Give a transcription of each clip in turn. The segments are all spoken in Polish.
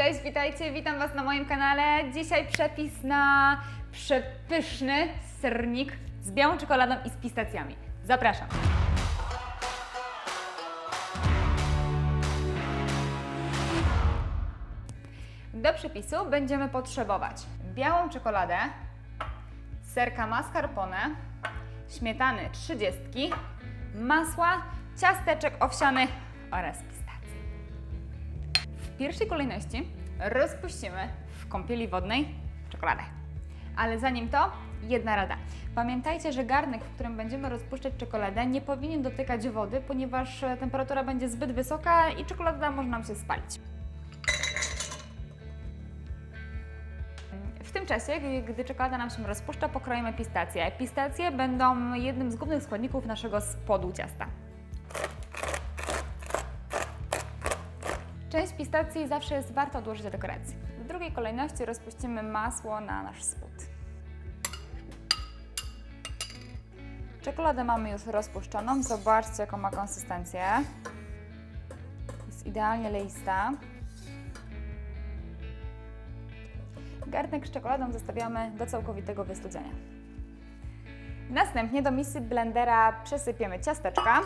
Cześć, witajcie, witam Was na moim kanale. Dzisiaj przepis na przepyszny sernik z białą czekoladą i z pistacjami. Zapraszam. Do przepisu będziemy potrzebować białą czekoladę, serka mascarpone, śmietany 30, masła, ciasteczek owsianych oraz pistacje. Pierwszej kolejności rozpuścimy w kąpieli wodnej czekoladę. Ale zanim to, jedna rada. Pamiętajcie, że garnek, w którym będziemy rozpuszczać czekoladę, nie powinien dotykać wody, ponieważ e, temperatura będzie zbyt wysoka i czekolada może nam się spalić. W tym czasie, gdy czekolada nam się rozpuszcza, pokroimy pistacje. Pistacje będą jednym z głównych składników naszego spodu ciasta. Część pistacji zawsze jest warto odłożyć do dekoracji. W drugiej kolejności rozpuścimy masło na nasz spód. Czekoladę mamy już rozpuszczoną. Zobaczcie, jaką ma konsystencję. Jest idealnie leista. Garnek z czekoladą zostawiamy do całkowitego wystudzenia. Następnie do misy blendera przesypiemy ciasteczka,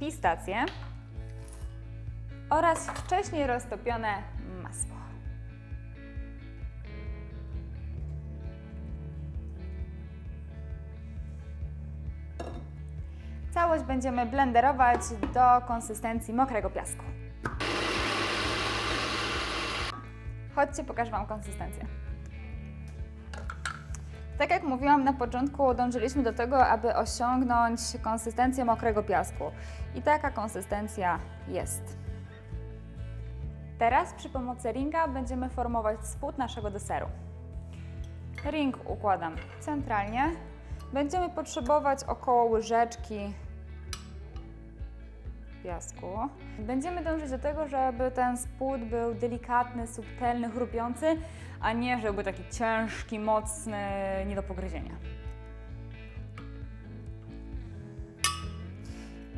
pistacje oraz wcześniej roztopione masło. Całość będziemy blenderować do konsystencji mokrego piasku. Chodźcie, pokażę Wam konsystencję. Tak jak mówiłam na początku, dążyliśmy do tego, aby osiągnąć konsystencję mokrego piasku. I taka konsystencja jest. Teraz przy pomocy ringa będziemy formować spód naszego deseru. Ring układam centralnie. Będziemy potrzebować około łyżeczki piasku. Będziemy dążyć do tego, żeby ten spód był delikatny, subtelny, chrupiący, a nie żeby był taki ciężki, mocny, nie do pogryzienia.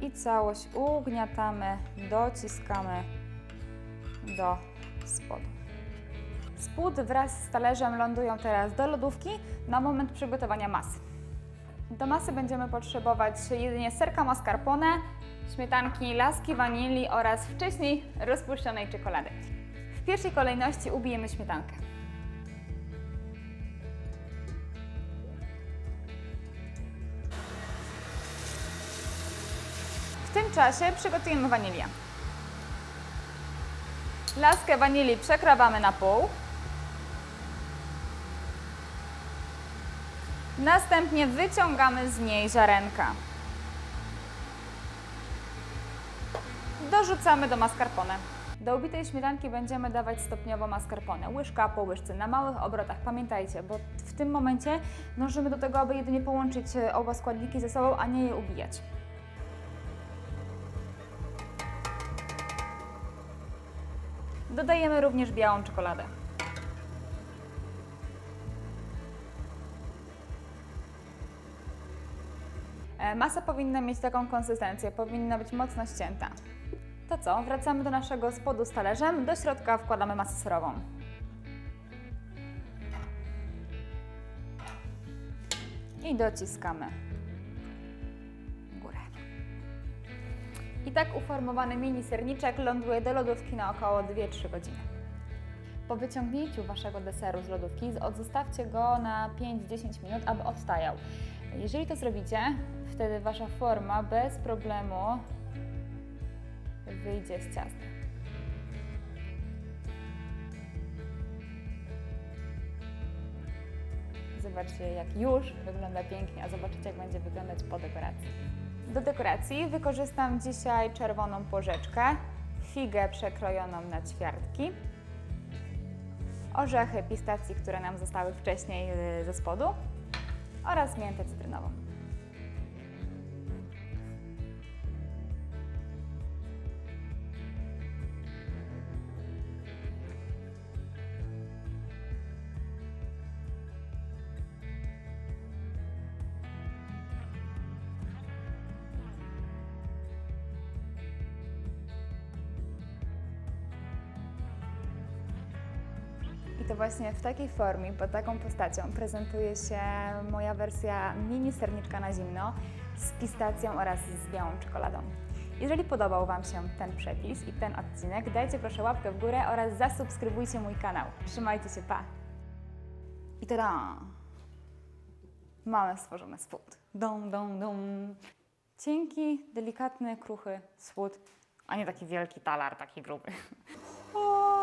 I całość ugniatamy, dociskamy do spodu. Spód wraz z talerzem lądują teraz do lodówki na moment przygotowania masy. Do masy będziemy potrzebować jedynie serka mascarpone, śmietanki, laski wanilii oraz wcześniej rozpuszczonej czekolady. W pierwszej kolejności ubijemy śmietankę. W tym czasie przygotujemy wanilię. Laskę wanilii przekrawamy na pół. Następnie wyciągamy z niej ziarenka. Dorzucamy do mascarpone. Do ubitej śmietanki będziemy dawać stopniowo mascarpone, łyżka po łyżce, na małych obrotach. Pamiętajcie, bo w tym momencie dążymy do tego, aby jedynie połączyć e, oba składniki ze sobą, a nie je ubijać. Dodajemy również białą czekoladę. E, Masa powinna mieć taką konsystencję, powinna być mocno ścięta. To co, wracamy do naszego spodu z talerzem, do środka wkładamy masę serową. I dociskamy górę. I tak uformowany mini serniczek ląduje do lodówki na około 2-3 godziny. Po wyciągnięciu Waszego deseru z lodówki zostawcie go na 5-10 minut, aby odtajał. Jeżeli to zrobicie, wtedy Wasza forma bez problemu wyjdzie z ciasta. Zobaczcie, jak już wygląda pięknie, a zobaczycie, jak będzie wyglądać po dekoracji. Do dekoracji wykorzystam dzisiaj czerwoną porzeczkę, figę przekrojoną na ćwiartki, orzechy pistacji, które nam zostały wcześniej y, ze spodu oraz miętę cytrynową. To właśnie w takiej formie, pod taką postacią prezentuje się moja wersja mini serniczka na zimno z pistacją oraz z białą czekoladą. Jeżeli podobał Wam się ten przepis i ten odcinek, dajcie proszę łapkę w górę oraz zasubskrybujcie mój kanał. Trzymajcie się, pa! I tada! Mamy stworzony spód. Dum, dum, dum. Cienki, delikatny, kruchy spód, a nie taki wielki talar, taki gruby.